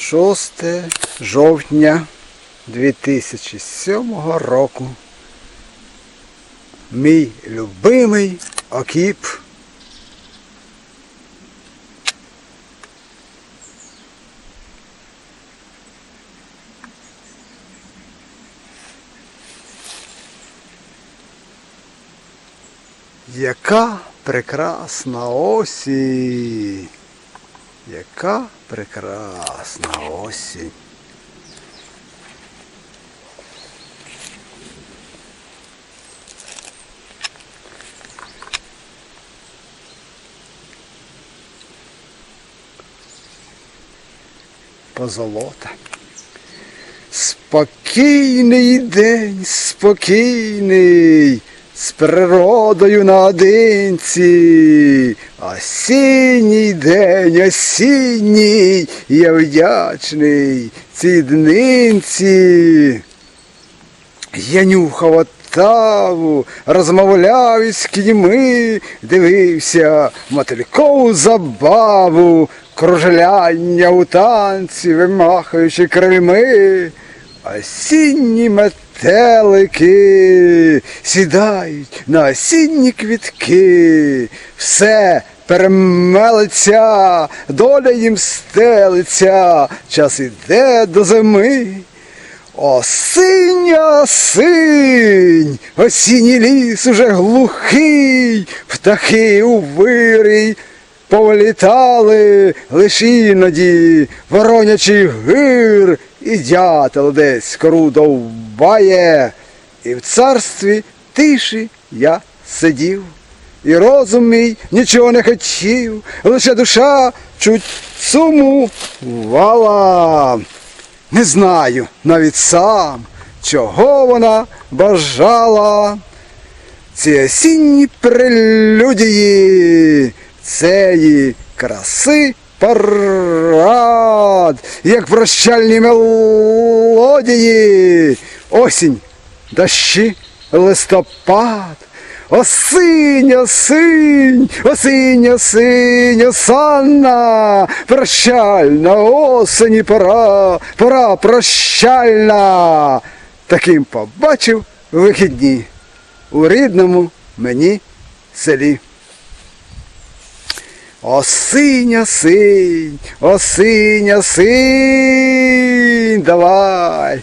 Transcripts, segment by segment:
6 жовтня 2007 року. Мій любимий окіп. Яка прекрасна осінь! Яка прекрасна осінь! Позолота. Спокійний день, спокійний, з природою наодинці. Осінній день, осінній, я вдячний цій днинці. Я нюхав отаву, розмовляв із кіньми, дивився мотилькову забаву, кружляння у танці, вимахуючи крильми. Осінні метелики сідають на осінні квітки, все перемелиться, доля їм стелиться, час іде до зими. Осиня синь, осінній ліс уже глухий, птахи у вирій повлітали, лиш іноді воронячий гир, і дятел десь кору довбає, і в царстві тиші я сидів, і розум мій нічого не хотів, лише душа чуть сумувала. Не знаю навіть сам, чого вона бажала. Ці осінні прелюдії, цієї краси парад, як прощальні мелодії, осінь, дощі, листопад. Осинь, осинь, осинь, осинь, осанна, прощальна осені пора, пора прощальна. Таким побачив вихідні у рідному мені селі. Осинь, осинь, осинь, осинь, давай.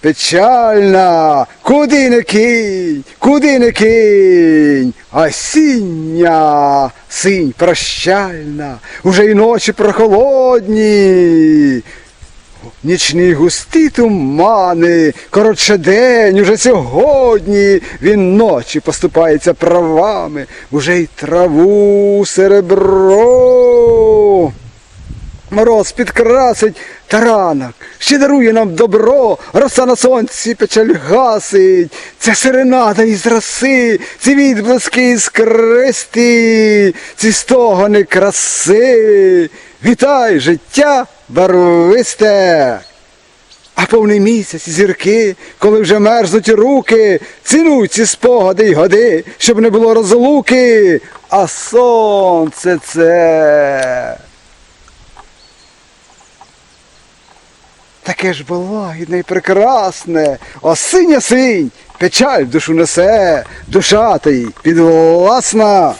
Печальна, куди не кинь, куди не кинь, осіння, синь прощальна, уже й ночі прохолодні. Нічні густі тумани, коротше день, уже сьогодні він ночі поступається правами, уже й траву серебро. Мороз підкрасить таранок, ще дарує нам добро, роса на сонці печаль гасить, ця серенада із роси, ці відблиски іскристі, ці стогони краси. Вітай, життя барвисте! А повний місяць і зірки, коли вже мерзнуть руки, цінуй ці спогади й годи, щоб не було розлуки, а сонце це. Таке ж балагідне і прекрасне, осиня синь, печаль душу несе, душа та й підвласна.